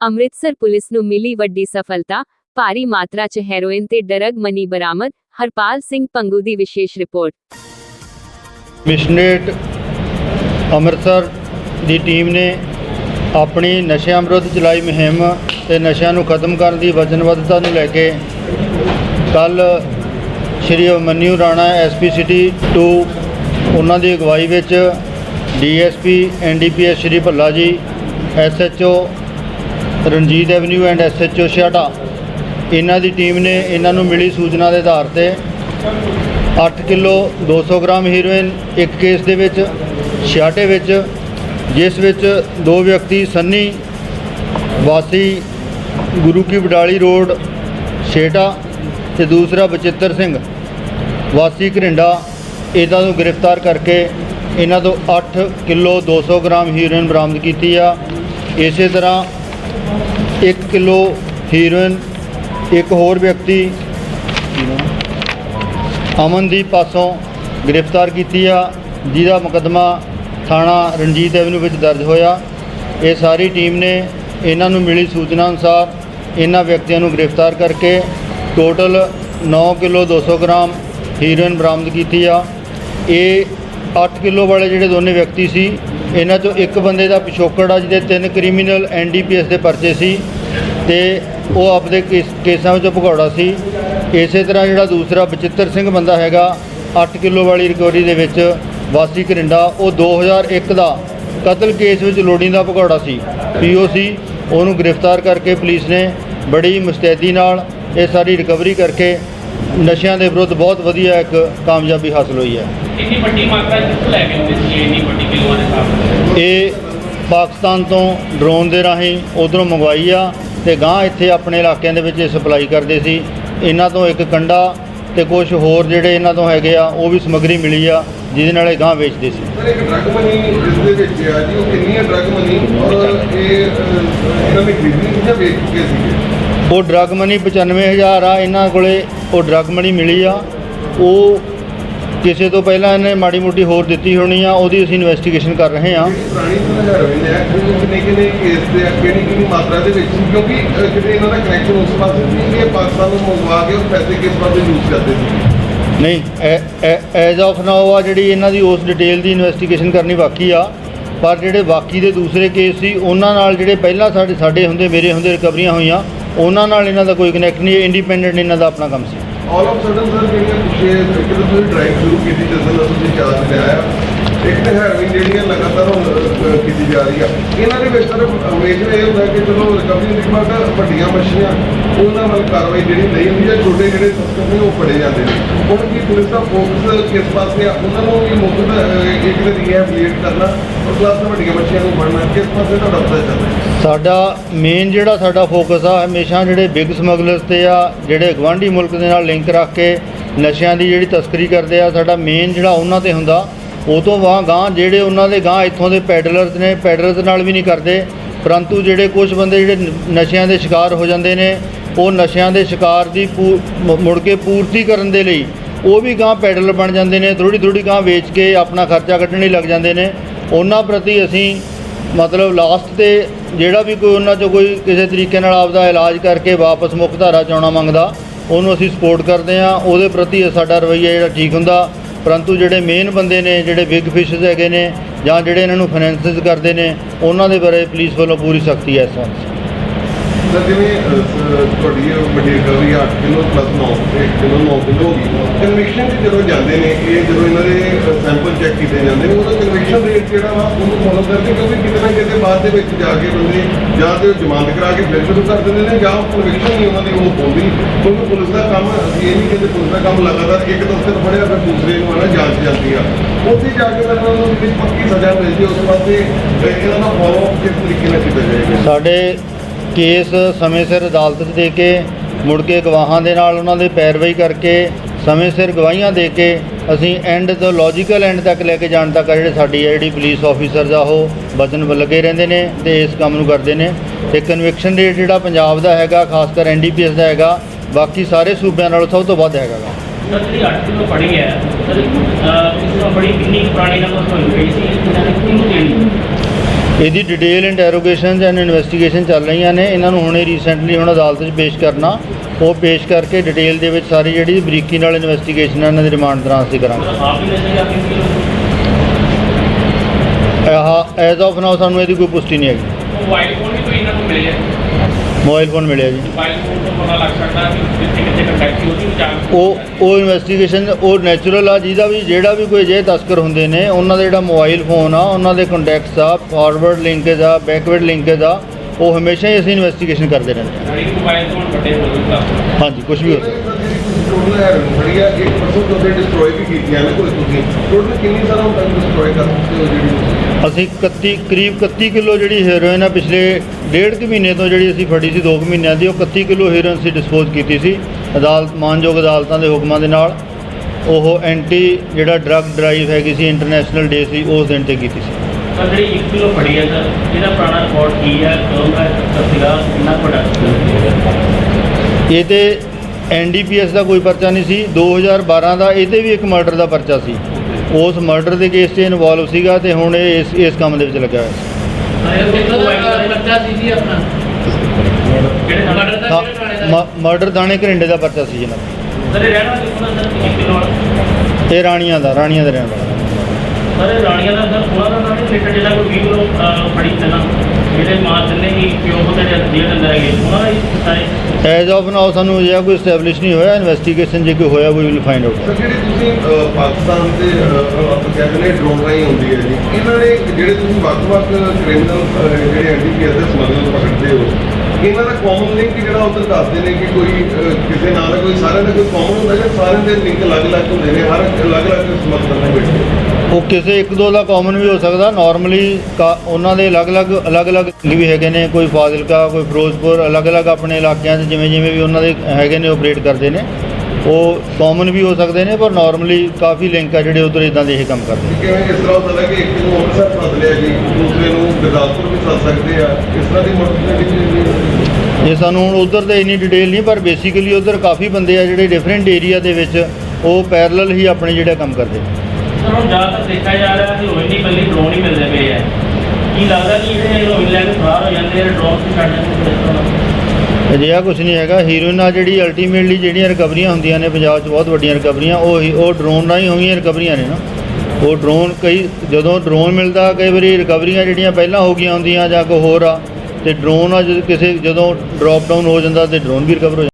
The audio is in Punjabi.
ਅੰਮ੍ਰਿਤਸਰ ਪੁਲਿਸ ਨੂੰ ਮਿਲੀ ਵੱਡੀ ਸਫਲਤਾ, ਭਾਰੀ ਮਾਤਰਾ 'ਚ ਹੈਰੋਇਨ ਤੇ ਡਰਗ ਮਨੀ ਬਰਾਮਦ, ਹਰਪਾਲ ਸਿੰਘ ਪੰਗੂ ਦੀ ਵਿਸ਼ੇਸ਼ ਰਿਪੋਰਟ। ਮਿਸ਼ਨਰੇਟ ਅੰਮ੍ਰਿਤਸਰ ਦੀ ਟੀਮ ਨੇ ਆਪਣੀ ਨਸ਼ਿਆਂ ਵਿਰੁੱਧ ਚਲਾਈ ਮੁਹਿੰਮ ਤੇ ਨਸ਼ਿਆਂ ਨੂੰ ਖਤਮ ਕਰਨ ਦੀ ਵਚਨਬੱਧਤਾ ਨੂੰ ਲੈ ਕੇ ਕੱਲ ਸ਼੍ਰੀ ਅਮਨਿਊ ਰਾਣਾ ਐਸਪੀ ਸਿਟੀ 2 ਉਹਨਾਂ ਦੀ ਅਗਵਾਈ ਵਿੱਚ DSP NDPS Shri Bhalla ji SHO Ranjit avenue and SHO Chhiata ਇਹਨਾਂ ਦੀ ਟੀਮ ਨੇ ਇਹਨਾਂ ਨੂੰ ਮਿਲੀ ਸੂਚਨਾ ਦੇ ਆਧਾਰ ਤੇ। 8 ਕਿਲੋ 200 ਗ੍ਰਾਮ ਹੀਰੋਇਨ ਇੱਕ ਕੇਸ ਦੇ ਵਿੱਚ ਛਿਆਟੇ ਵਿੱਚ, ਜਿਸ ਵਿੱਚ ਦੋ ਵਿਅਕਤੀ ਸੰਨੀ, ਵਾਸੀ ਗੁਰੂ ਕੀ ਬਡਾਲੀ ਰੋਡ ਛੇਟਾ ਤੇ ਦੂਸਰਾ ਬਚਿੱਤਰ ਸਿੰਘ। ਵਾਸੀ ਘਰਿੰਡਾ, ਇਹਨਾਂ ਨੂੰ ਗ੍ਰਿਫਤਾਰ ਕਰਕੇ ਇਹਨਾਂ ਤੋਂ 8 ਕਿਲੋ 200 ਗ੍ਰਾਮ ਹੀਰੋਇਨ ਬਰਾਮਦ ਕੀਤੀ ਆ। ਇਸੇ ਤਰ੍ਹਾਂ 1 ਕਿਲੋ ਹੀਰੋਇਨ, ਇੱਕ ਹੋਰ ਵਿਅਕਤੀ ਅਮਨਦੀਪ ਪਾਸੋਂ ਗ੍ਰਿਫਤਾਰ ਕੀਤੀ ਆ, ਜਿਹਦਾ ਮੁਕੱਦਮਾ ਥਾਣਾ ਰਣਜੀਤ ਐਵਨਿਊ ਵਿੱਚ ਦਰਜ ਹੋਇਆ। ਇਹ ਸਾਰੀ ਟੀਮ ਨੇ ਇਹਨਾਂ ਨੂੰ ਮਿਲੀ ਸੂਚਨਾ ਅਨੁਸਾਰ ਇਹਨਾਂ ਵਿਅਕਤੀਆਂ ਨੂੰ ਗ੍ਰਿਫਤਾਰ ਕਰਕੇ ਟੋਟਲ 9 ਕਿਲੋ 200 ਗ੍ਰਾਮ ਹੀਰੋਇਨ ਬਰਾਮਦ ਕੀਤੀ ਆ। ਇਹ 8 ਕਿਲੋ ਵਾਲੇ ਜਿਹੜੇ ਦੋਨੇ ਵਿਅਕਤੀ ਸੀ ਇਹਨਾਂ ਚੋਂ ਇੱਕ ਬੰਦੇ ਦਾ ਪਿਛੋਕੜ ਆ, ਜਿਹਦੇ ਤਿੰਨ ਕ੍ਰਿਮੀਨਲ ਐਨਡੀਪੀਐਸ ਦੇ ਪਰਚੇ ਸੀ ਤੇ ਉਹ ਆਪਦੇ ਕੇਸ- ਕੇਸਾਂ ਵਿੱਚ ਭਗੌੜਾ ਸੀ। ਇਸੇ ਤਰ੍ਹਾਂ ਜਿਹੜਾ ਦੂਸਰਾ ਬਚਿੱਤਰ ਸਿੰਘ ਬੰਦਾ ਹੈਗਾ 8 ਕਿਲੋ ਵਾਲੀ ਰਿਕਵਰੀ ਦੇ ਵਿੱਚ ਵਾਸੀ ਕਰਿੰਡਾ, ਉਹ 2001 ਦਾ ਕਤਲ ਕੇਸ ਵਿੱਚ ਲੋੜੀਂਦਾ ਭਗੌੜਾ ਸੀ। ਪੀਓਸੀ ਉਹਨੂੰ ਗ੍ਰਿਫਤਾਰ ਕਰਕੇ ਪੁਲਿਸ ਨੇ ਬੜੀ ਮੁਸਤੈਦੀ ਨਾਲ ਇਹ ਸਾਰੀ ਰਿਕਵਰੀ ਕਰਕੇ ਨਸ਼ਿਆਂ ਦੇ ਵਿਰੁੱਧ ਬਹੁਤ ਵਧੀਆ ਇੱਕ ਕਾਮਯਾਬੀ ਹਾਸਲ ਹੋਈ ਹੈ। ਇੰਨੀ ਵੱਡੀ ਮਾਤਰਾ ਕਿੱਥੋਂ ਲੈ ਕੇ ਆਉਂਦੇ ਸੀ? ਇੰਨੀ ਵੱਡੀ ਕਿਲੋਆਂ ਦੇ ਹਿਸਾਬ ਇਹ ਪਾਕਿਸਤਾਨ ਤੋਂ ਡਰੋਨ ਦੇ ਰਾਹੀਂ ਉਧਰੋਂ ਮੰਗਵਾਈ ਆ ਤੇ ਗਾਂ ਇੱਥੇ ਆਪਣੇ ਇਲਾਕਿਆਂ ਦੇ ਵਿੱਚ ਸਪਲਾਈ ਕਰਦੇ ਸੀ। ਇਹਨਾਂ ਤੋਂ ਇੱਕ ਕੰਡਾ ਤੇ ਕੁਝ ਹੋਰ ਜਿਹੜੇ ਇਹਨਾਂ ਤੋਂ ਹੈਗੇ ਆ ਉਹ ਵੀ ਸਮੱਗਰੀ ਮਿਲੀ ਆ। ਜਿਹਦੇ ਨਾਲ ਇਹ ਗਾਂ ਵੇਚਦੇ ਸੀ। ਸਰ ਇੱਕ ਡਰਗ ਮਨੀ ਇਸ ਦੇ ਵਿੱਚ ਆ ਜੀ ਉਹ ਕਿੰਨੀ ਹੈ ਡਰਗ ਮਨੀ ਔਰ ਇਹ ਅਹ, ਇਹਨਾਂ ਨੇ ਖਰੀਦਣੀ ਸੀ ਜਾਂ ਵੇਚ ਚੁੱਕੇ ਸੀਗੇ? ਉਹ ਡਰਗ ਮਨੀ 95000 ਆ ਇਹਨਾਂ ਕੋਲੇ ਉਹ ਡਰਗ ਮਨੀ ਮਿਲੀ ਆ। ਉਹ ਕਿਸੇ ਤੋਂ ਪਹਿਲਾਂ ਇਹਨੇ ਮਾੜੀ ਮੋਟੀ ਹੋਰ ਦਿੱਤੀ ਹੋਣੀ ਆ ਉਹਦੀ ਅਸੀਂ ਇਨਵੈਸਟੀਗੇਸ਼ਨ ਕਰ ਰਹੇ ਆ। ਕਿੰਨੇ ਕਿੰਨੇ ਕੇਸ ਦੇ ਕਿਹੜੀ ਮਾਤਰਾ ਦੇ ਵਿੱਚ? ਕਿਉਂਕਿ ਕਿਤੇ ਇਹਨਾਂ ਦਾ ਕਨੈਕਸ਼ਨ ਉਸ ਪਾਸੇ ਸੀ ਇਹ ਪਾਕਿਸਤਾਨ ਨੂੰ ਮੰਗਵਾ ਕੇ ਉਹ ਪੈਸੇ ਕਿਸ ਪਾਸੇ ਯੂਜ਼ ਕਰਦੇ ਸੀ। ਨਹੀਂ ਐਜ਼ ਆਫ ਨਾਓ ਆ ਜਿਹੜੀ ਇਹਨਾਂ ਦੀ ਉਸ ਡਿਟੇਲ ਦੀ ਇਨਵੈਸਟੀਗੇਸ਼ਨ ਕਰਨੀ ਬਾਕੀ ਆ, ਪਰ ਜਿਹੜੇ ਬਾਕੀ ਦੇ ਦੂਸਰੇ ਕੇਸ ਸੀ, ਉਹਨਾਂ ਨਾਲ ਜਿਹੜੇ ਪਹਿਲਾਂ ਸਾਡੇ ਸਾਡੇ ਹੁੰਦੇ, ਮੇਰੇ ਹੁੰਦੇ ਰਿਕਵਰੀਆਂ ਹੋਈਆਂ, ਉਹਨਾਂ ਨਾਲ ਇਹਨਾਂ ਦਾ ਕੋਈ ਕਨੈਕਟ ਨਹੀਂ ਇੰਡੀਪੈਂਡੈਂਟ ਇਹਨਾਂ ਦਾ ਆਪਣਾ ਕੰਮ ਸੀ। ਆਲ ਆਫ ਸਡਨ ਸਰ ਜਿਹੜੀਆਂ ਪਿੱਛੇ ਇੱਕ ਤੁਸੀਂ ਡਰਾਈਵ ਸ਼ੁਰੂ ਕੀਤੀ ਜਦੋਂ ਤੁਸੀਂ ਚਾਰਜ ਲਿਆ ਇੱਕ ਹੈਰੋਇਨ ਜਿਹੜੀਆਂ ਲਗਾਤਾਰ ਕੀਤੀ ਜਾ ਰਹੀ ਆ। ਇਹਨਾਂ ਦੇ ਵਿੱਚ ਸਰ ਹਮੇਸ਼ਾ ਇਹ ਹੁੰਦਾ ਕਿ ਚਲੋ ਰਿਕਵਰੀ ਦੀ ਬਾਅਦ ਵੱਡੀਆਂ ਮੱਛੀਆਂ, ਉਹਨਾਂ ਵੱਲ ਕਾਰਵਾਈ ਜਿਹੜੀ ਨਹੀਂ ਹੁੰਦੀ ਹੈ ਛੋਟੇ ਜਿਹੜੇ ਤਸਕਰ ਨੇ, ਉਹ ਫੜੇ ਜਾਂਦੇ ਨੇ। ਹੁਣ ਕੀ ਪੁਲਿਸ ਦਾ ਫੋਕਸ ਕਿਸ ਪਾਸੇ ਆ? ਉਹਨਾਂ ਨੂੰ ਵੀ ਮੁਕਤ ਇੱਕ ਤੇ ਰੀਹੈਬਿਲਿਟ ਕਰਨਾ, ਔਰ ਪਲੱਸ ਵੱਡੀਆਂ ਮੱਛੀਆਂ ਨੂੰ ਫੜਨਾ ਕਿਸ ਪਾਸੇ ਤੁਹਾਡਾ ਪਤਾ ਚੱਲਦਾ ਸਾਡਾ ਮੇਨ ਜਿਹੜਾ ਸਾਡਾ ਫੋਕਸ ਆ, ਹਮੇਸ਼ਾ ਜਿਹੜੇ ਬਿਗ ਸਮਗਲਰਸ ਤੇ ਆ, ਜਿਹੜੇ ਗਵਾਂਢੀ ਮੁਲਕ ਦੇ ਨਾਲ ਲਿੰਕ ਰੱਖ ਕੇ ਨਸ਼ਿਆਂ ਦੀ ਜਿਹੜੀ ਤਸਕਰੀ ਕਰਦੇ ਆ, ਸਾਡਾ ਮੇਨ ਜਿਹੜਾ ਉਹਨਾਂ ਤੇ ਹੁੰਦਾ। ਉਹ ਤੋਂ ਵਾਂ ਗਾਂ ਜਿਹੜੇ ਉਹਨਾਂ ਦੇ ਗਾਂ ਇੱਥੋਂ ਦੇ ਪੈਡਲਰਸ ਨੇ, ਪੈਡਲਰਸ ਨਾਲ ਵੀ ਨਹੀਂ ਕਰਦੇ। ਪਰੰਤੂ ਜਿਹੜੇ ਕੁਝ ਬੰਦੇ ਜਿਹੜੇ ਨਸ਼ਿਆਂ ਦੇ ਸ਼ਿਕਾਰ ਹੋ ਜਾਂਦੇ ਨੇ, ਉਹ ਨਸ਼ਿਆਂ ਦੇ ਸ਼ਿਕਾਰ ਦੀ ਪੂ- ਮੁੜ ਕੇ ਪੂਰਤੀ ਕਰਨ ਦੇ ਲਈ ਉਹ ਵੀ ਗਾਂ ਪੈਡਲ ਬਣ ਜਾਂਦੇ ਨੇ ਥੋੜੀ ਥੋੜੀ ਗਾਂ ਵੇਚ ਕੇ ਆਪਣਾ ਖਰਚਾ ਕੱਢਣ ਲਈ ਲੱਗ ਜਾਂਦੇ ਨੇ। ਉਹਨਾਂ ਪ੍ਰਤੀ ਅਸੀਂ ਮਤਲਬ ਲਾਸਟ ਤੇ ਜਿਹੜਾ ਵੀ ਕੋਈ ਉਹਨਾਂ 'ਚੋਂ ਕੋਈ ਕਿਸੇ ਤਰੀਕੇ ਨਾਲ ਆਪਦਾ ਇਲਾਜ ਕਰਕੇ ਵਾਪਸ ਮੁੱਖ ਧਾਰਾ 'ਚ ਆਉਣਾ ਮੰਗਦਾ, ਉਹਨੂੰ ਅਸੀਂ ਸਪੋਰਟ ਕਰਦੇ ਆ ਉਹਦੇ ਪ੍ਰਤੀ ਸਾਡਾ ਰਵੱਈਆ ਜਿਹੜਾ ਠੀਕ ਹੁੰਦਾ। ਪਰੰਤੂ ਜਿਹੜੇ ਮੇਨ ਬੰਦੇ ਨੇ ਜਿਹੜੇ ਬਿਗ ਫਿਸ਼ਸ ਹੈਗੇ ਨੇ ਜਾਂ ਜਿਹੜੇ ਇਹਨਾਂ ਨੂੰ ਫਾਈਨੈਂਸਿਸ ਕਰਦੇ ਨੇ ਉਹਨਾਂ ਦੇ ਬਾਰੇ ਪੁਲਿਸ ਵੱਲੋਂ ਪੂਰੀ ਸਖਤੀ ਹੈ ਇਸ ਵਕਤ ਸਰ ਜਿਵੇਂ ਅਹ, ਤੁਹਾਡੀ ਵੱਡੀ recovery 8 kilo plus 9 1 kilo 9 kilo ਹੋ ਗਈ। ਕਨਵੈਕਸ਼ਨ ਜਦੋਂ ਜਾਂਦੇ ਨੇ ਇਹ ਜਦੋਂ ਇਹਨਾਂ ਦੇ ਸੈਂਪਲ ਚੈੱਕ ਕੀਤੇ ਜਾਂਦੇ ਨੇ ਉਹਦਾ ਕਨਵੈਕਸ਼ਨ ਰੇਟ ਜਿਹੜਾ ਵਾ, ਉਹਨੂੰ ਫੋਲੋ ਕਰਦੇ ਕਿਉਂਕਿ ਕਿਤੇ ਨਾ ਕਿਤੇ ਬਾਅਦ ਦੇ ਵਿੱਚ ਜਾ ਕੇ ਬੰਦੇ ਜਾਂ ਤੇ ਜ਼ਮਾਨਤ ਕਰਾ ਕੇ ਫਿਰ ਸ਼ੁਰੂ ਕਰ ਦਿੰਦੇ ਨੇ ਜਾਂ ਉਹ ਨਹੀਂ ਉਹਨਾਂ ਦੀ ਉਹ ਹੁੰਦੀ ਕਿਉਂਕਿ ਪੁਲਿਸ ਦਾ ਕੰਮ ਅਸੀਂ ਇਹ ਨਹੀਂ ਕਹਿੰਦੇ ਪੁਲਿਸ ਦਾ ਕੰਮ ਲਗਾਤਾਰ ਇੱਕ ਦਫ਼ਤਰ ਫੜਿਆ, ਫਿਰ ਦੂਸਰੇ ਨੂੰ ਆਣਾ ਜਾਂਚ ਜਾਂਦੀ ਆ। ਉੱਥੇ ਜਾ ਕੇ ਉਹਨਾਂ ਨੂੰ ਇੱਕ ਪੱਕੀ ਸਜ਼ਾ ਮਿਲਦੀ ਉਸ ਵਾਸਤੇ ਇਹਨਾਂ ਦਾ ਫੋਲੋ ਕਿਸ ਤਰੀਕੇ ਨਾਲ ਕੀਤਾ ਜਾਏਗਾ। ਸਾਡੇ ਕੇਸ ਸਮੇਂ ਸਿਰ ਅਦਾਲਤ 'ਚ ਦੇ ਕੇ, ਮੁੜ ਕੇ ਗਵਾਹਾਂ ਦੇ ਨਾਲ ਉਹਨਾਂ ਦੀ ਪੈਰਵਾਈ ਕਰਕੇ, ਸਮੇਂ ਸਿਰ ਗਵਾਹੀਆਂ ਦੇ ਕੇ ਅਸੀਂ ਐਂਡ ਤੋਂ ਲੌਜੀਕਲ ਐਂਡ ਤੱਕ ਲੈ ਕੇ ਜਾਣ ਤੱਕ ਜਿਹੜੇ ਸਾਡੀ ਜਿਹੜੀ ਪੁਲਿਸ ਆਫੀਸਰਸ ਆ ਉਹ ਵਚਨ ਲੱਗੇ ਰਹਿੰਦੇ ਨੇ ਤੇ ਇਸ ਕੰਮ ਨੂੰ ਕਰਦੇ ਨੇ। ਤੇ ਕਨਵਿਕਸ਼ਨ ਰੇਟ ਜਿਹੜਾ ਪੰਜਾਬ ਦਾ ਹੈਗਾ ਖਾਸ ਕਰ ਐਨਡੀਪੀਐਸ ਦਾ ਹੈਗਾ ਬਾਕੀ ਸਾਰੇ ਸੂਬਿਆਂ ਨਾਲੋਂ ਸਭ ਤੋਂ ਵੱਧ ਹੈਗਾ। ਸਰ ਜਿਹੜੀ 8 ਕਿਲੋ ਫੜੀ ਹੈ ਸਰ ਅਹ, ਇਸ ਤੋਂ ਬੜੀ ਕਿੰਨੀ ਕੁ ਪੁਰਾਣੀ ਨੰਬਰ ਹੋਈ ਗਈ ਸੀ ਇਹਨਾਂ ਨੇ ਕਿਹਨੂੰ ਦੇਣੀ? ਇਹਦੀ ਡਿਟੇਲ ਇੰਟਰੋਗੇਸ਼ਨ ਐਂਡ ਇਨਵੈਸਟੀਗੇਸ਼ਨ ਚੱਲ ਰਹੀਆਂ ਨੇ। ਇਹਨਾਂ ਨੂੰ ਹੁਣੇ ਰੀਸੈਂਟਲੀ ਹੁਣ ਅਦਾਲਤ 'ਚ ਪੇਸ਼ ਕਰਨਾ। ਉਹ ਪੇਸ਼ ਕਰਕੇ ਡਿਟੇਲ ਦੇ ਵਿੱਚ ਸਾਰੀ ਜਿਹੜੀ ਬਰੀਕੀ ਨਾਲ ਇਨਵੈਸਟੀਗੇਸ਼ਨ ਇਹਨਾਂ ਦੀ ਰਿਮਾਂਡ ਦੌਰਾਨ ਅਸੀਂ ਕਰਾਂਗੇ। ਮਤਲਬ ਆਪ ਹੀ ਨਸ਼ੇ ਜਾਂ ਕਿਸੇ ਆਹ ਐਜ਼ ਆਫ ਨਾਓ ਸਾਨੂੰ ਇਹਦੀ ਕੋਈ ਪੁਸ਼ਟੀ ਨਹੀਂ ਹੈਗੀ। ਮੋਬਾਈਲ ਫੋਨ ਵੀ ਕੋਈ ਇਹਨਾਂ ਨੂੰ ਮਿਲੇ ਹੈ ਮੋਬਾਈਲ ਫੋਨ ਮਿਲਿਆ ਜੀ। ਮੋਬਾਈਲ ਫੋਨ ਤੋਂ ਪਤਾ ਲੱਗ ਸਕਦਾ ਕਿ ਕਿੱਥੇ ਕਿੱਥੇ ਕੰਟੈਕਟ ਸੀ ਉਹਦੀ ਵਿਚਾਰ ਉਹ ਉਹ ਇਨਵੈਸਟੀਗੇਸ਼ਨ ਉਹ ਨੈਚੁਰਲ ਆ ਜਿਹਦਾ ਵੀ ਜਿਹੜਾ ਵੀ ਕੋਈ ਜੇ ਤਸਕਰ ਹੁੰਦੇ ਨੇ ਉਹਨਾਂ ਦਾ ਜਿਹੜਾ ਮੋਬਾਈਲ ਫੋਨ ਆ ਉਹਨਾਂ ਦੇ ਕੰਟੈਕਟਸ ਆ ਫਾਰਵਰਡ ਲਿੰਕੇਜ ਆ ਬੈਕਵਰਡ ਲਿੰਕੇਜ ਆ ਉਹ ਹਮੇਸ਼ਾ ਹੀ ਅਸੀਂ ਇਨਵੈਸਟੀਗੇਸ਼ਨ ਕਰਦੇ ਰਹਿੰਦੇ ਮੋਬਾਈਲ ਵੱਡੇ ਹੋ ਗਏ ਤਾਂ। ਹਾਂ ਹਾਂਜੀ ਕੁਝ ਵੀ ਹੋ ਸਕਦਾ ਟੋਟਲ ਹੈ ਖੜੀ ਆ 1% ਤੋਂ ਤੇ ਡਿਸਟਰੋਏ ਵੀ ਕੀਤੀਆਂ ਨੇ ਕੋਈ ਤੁਸੀਂ ਟੋਟਲ ਕਿੰਨੀ ਸਾਰਾ ਹੁਣ ਤੱਕ ਡਿਸਟਰੋਏ ਕਰ ਚੁੱਕੇ ਹੋ ਜਿਹੜੀ ਅਸੀਂ 31 ਕਰੀਬ 31 ਕਿਲੋ ਜਿਹੜੀ ਹੈਰੋਇਨ ਆ ਪਿਛਲੇ ਡੇਢ ਕੁ ਮਹੀਨੇ ਤੋਂ ਜਿਹੜੀ ਅਸੀਂ ਫੜੀ ਸੀ 2 ਮਹੀਨਿਆਂ ਦੀ ਉਹ 31 ਕਿਲੋ ਹੈਰੋਇਨ ਅਸੀਂ ਡਿਸਪੋਜ਼ ਕੀਤੀ ਸੀ ਅਦਾਲਤ ਮਾਨਯੋਗ ਅਦਾਲਤਾਂ ਦੇ ਹੁਕਮਾਂ ਦੇ ਨਾਲ। ਉਹ ਐਂਟੀ ਜਿਹੜਾ ਡਰੱਗ ਡਰਾਈਵ ਹੈਗੀ ਸੀ ਇੰਟਰਨੈਸ਼ਨਲ ਡੇ ਸੀ ਉਸ ਦਿਨ ਤੇ ਕੀਤੀ ਸੀ। ਸਰ ਜਿਹੜੀ 1 ਕਿਲੋ ਫੜੀ ਹੈ ਸਰ ਇਹਦਾ ਪੁਰਾਣਾ ਰਿਕਾਰਡ ਕੀ ਹੈ ਕਦੋਂ ਦਾ ਸੀਗਾ? ਕਿੰਨਾ ਪ੍ਰੋਡਕਟ ਇਹ ਤੇ ਐਨਡੀਪੀਐਸ ਦਾ ਕੋਈ ਪਰਚਾ ਨਹੀਂ ਸੀ। 2012 ਦਾ ਇਹਦੇ ਵੀ ਇੱਕ ਮਰਡਰ ਦਾ ਪਰਚਾ ਸੀ। ਉਸ ਮਰਡਰ ਦੇ ਕੇਸ 'ਚ ਇਨਵੋਲਵ ਸੀਗਾ ਤੇ ਹੁਣ ਇਹ ਇਸ ਇਸ ਕੰਮ ਦੇ ਵਿੱਚ ਲੱਗਾ ਹੋਇਆ ਕਿਹੜੇ ਮਰਡਰ ਦਾਣੇ ਘਰਿੰਡੇ ਦਾ ਪਰਚਾ ਸੀ ਜਨਾਬ ਸਰ ਇਹ ਰਹਿਣ ਵਾਲਾ ਕਿੱਥੋਂ ਦਾ ਸਰ? 1 ਕਿਲੋ ਵਾਲਾ? ਇਹ ਰਾਣੀਆਂ ਦਾ ਰਾਣੀਆਂ ਦੇ ਰਹਿਣ ਵਾਲਾ। ਸਰ ਇਹ ਰਾਣੀਆਂ ਦਾ ਸਰ ਉਹਨਾਂ ਦਾ ਨਾਮ ਰਿਲੇਟਡ ਜਿਹੜਾ ਕੋਈ 20 ਕਿਲੋ ਫੜੀ ਪਹਿਲਾਂ। ਜਿਹੜੇ ਮਾਰ ਦਿੰਦੇ ਹੀ ਪਿਓ ਉਹਦੇ ਜੇਲ੍ਹ ਦੇ ਅੰਦਰ ਹੈਗੇ ਉਹਨਾਂ ਦਾ ਹੀ ਸਾਰੇ ਐਜ਼ ਆਫ ਨਾਓ ਸਾਨੂੰ ਅਜਿਹਾ ਕੋਈ ਸਟੈਬਲਿਸ਼ ਨਹੀਂ ਹੋਇਆ ਇਨਵੈਸਟੀਗੇਸ਼ਨ ਜੇ ਕੋਈ ਹੋਇਆ ਵੀ ਵਿਲ ਫਾਈਂਡ ਆਊਟ ਜਿਹੜੀ ਤੁਸੀਂ ਪਾਕਿਸਤਾਨ ਆਪਾਂ ਕਹਿੰਦੇ ਨੇ ਡਰੋਨ ਰਾਹੀਂ ਹੁੰਦੀ ਹੈ ਜੀ ਇਹਨਾਂ ਨੇ ਜਿਹੜੇ ਤੁਸੀਂ ਵੱਖ-ਵੱਖ ਕ੍ਰਿਮੀਨਲ ਜਿਹੜੇ ਐਨਡੀਪੀਐਸ ਦੇ ਸਮਗਲਰ ਪਕੜਦੇ ਹੋ ਇਹਨਾਂ ਦਾ ਕਾਮਨ ਲਿੰਕ ਜਿਹੜਾ ਉਧਰ ਦੱਸਦੇ ਨੇ ਕਿ ਕੋਈ ਕਿਸੇ ਨਾਲ ਕੋਈ, ਸਾਰਿਆਂ ਦਾ ਕੋਈ ਕਾਮਨ ਹੁੰਦਾ ਜਾਂ ਸਾਰਿਆਂ ਦੇ ਲਿੰਕ ਅਲੱਗ-ਅਲੱਗ ਹੁੰਦੇ ਨੇ, ਹਰ ਅਲੱਗ-ਅਲੱਗ ਸਮਗਲਰ ਨਾਲ ਬੈਠੇ ਉਹ ਕਿਸੇ ਇੱਕ ਦੋ ਦਾ ਕਾਮਨ ਵੀ ਹੋ ਸਕਦਾ। ਨਾਰਮਲੀ ਉਹਨਾਂ ਦੇ ਅਲੱਗ-ਅਲੱਗ ਅਲੱਗ-ਅਲੱਗ ਵੀ ਹੈਗੇ ਨੇ। ਕੋਈ ਫਾਜ਼ਿਲਕਾ, ਕੋਈ ਫਿਰੋਜ਼ਪੁਰ, ਅਲੱਗ-ਅਲੱਗ ਆਪਣੇ ਇਲਾਕਿਆਂ 'ਚ ਜਿਵੇਂ ਜਿਵੇਂ ਵੀ ਉਹਨਾਂ ਦੇ ਹੈਗੇ ਨੇ ਆਪਰੇਟ ਕਰਦੇ ਨੇ। ਉਹ ਕਾਮਨ ਵੀ ਹੋ ਸਕਦੇ ਨੇ ਪਰ ਨਾਰਮਲੀ ਕਾਫੀ ਲਿੰਕ ਆ ਜਿਹੜੇ ਉਧਰ ਇਦਾਂ ਦੇ ਇਹ ਕੰਮ ਕਰਦੇ ਨੇ। ਕਿਵੇਂ ਇਸ ਤਰ੍ਹਾਂ ਹੁੰਦਾ ਕਿ ਇੱਕ ਨੂੰ ਅੰਮ੍ਰਿਤਸਰ ਫਸ ਲਿਆ ਜੀ ਦੂਸਰੇ ਨੂੰ ਗੁਰਦਾਸਪੁਰ ਵੀ ਫਸ ਸਕਦੇ ਆ? ਇਸ ਤਰ੍ਹਾਂ ਦੀ ਮੋਟਰਸਾਈਕਲ ਇਹ ਸਾਨੂੰ ਹੁਣ ਉਧਰ ਤੇ ਇੰਨੀ ਡਿਟੇਲ ਨਹੀਂ ਪਰ ਬੇਸਿਕਲੀ ਉਧਰ ਕਾਫੀ ਬੰਦੇ ਆ ਜਿਹੜੇ ਡਿਫਰੈਂਟ ਏਰੀਆ ਦੇ ਵਿੱਚ ਉਹ ਪੈਰਲਲ ਹੀ ਆਪਣੇ ਜਿਹੜਾ ਕੰਮ ਕਰਦੇ ਨੇ। ਸਰ ਹੁਣ ਜ਼ਿਆਦਾਤਰ ਦੇਖਿਆ ਜਾ ਰਿਹਾ ਕਿ ਨਹੀਂ ਮਿਲਦੀ ਡਰੋਨ ਹੀ ਮਿਲਦੇ ਪਏ ਆ। ਕੀ ਲੱਗਦਾ ਕਿ ਇਹ ਹੀਰੋਇਨ ਲੈ ਕੇ ਫਰਾਰ ਹੋ ਜਾਂਦੇ ਆ ਡਰੋਨ ਛੱਡ ਜਾਂਦੇ ਆ ਅਜਿਹਾ ਕੁਝ ਨਹੀਂ ਹੈਗਾ। ਹੀਰੋਇਨ ਆ ਜਿਹੜੀ ਅਲਟੀਮੇਟਲੀ ਜਿਹੜੀਆਂ ਰਿਕਵਰੀਆਂ ਹੁੰਦੀਆਂ ਨੇ ਪੰਜਾਬ 'ਚ ਬਹੁਤ ਵੱਡੀਆਂ ਰਿਕਵਰੀਆਂ ਉਹ ਹੀ- ਉਹ ਡਰੋਨ ਰਾਹੀਂ ਹੋਈਆਂ ਰਿਕਵਰੀਆਂ ਨੇ ਨਾ। ਉਹ ਡਰੋਨ ਕਈ ਜਦੋਂ ਡਰੋਨ ਮਿਲਦਾ, ਕਈ ਵਾਰੀ ਰਿਕਵਰੀਆਂ ਜਿਹੜੀਆਂ ਪਹਿਲਾਂ ਹੋ ਗਈਆਂ ਹੁੰਦੀਆਂ ਜਾਂ ਕੋਈ ਹੋਰ ਆ, ਤੇ ਡਰੋਨ ਆ, ਜਦ ਕਿਸੇ ਜਦੋਂ ਡ੍ਰੌਪ ਡਾਊਨ ਹੋ ਜਾਂਦਾ, ਤੇ ਡਰੋਨ ਵੀ ਰਿਕਵਰ ਹੋ ਜਾਂਦਾ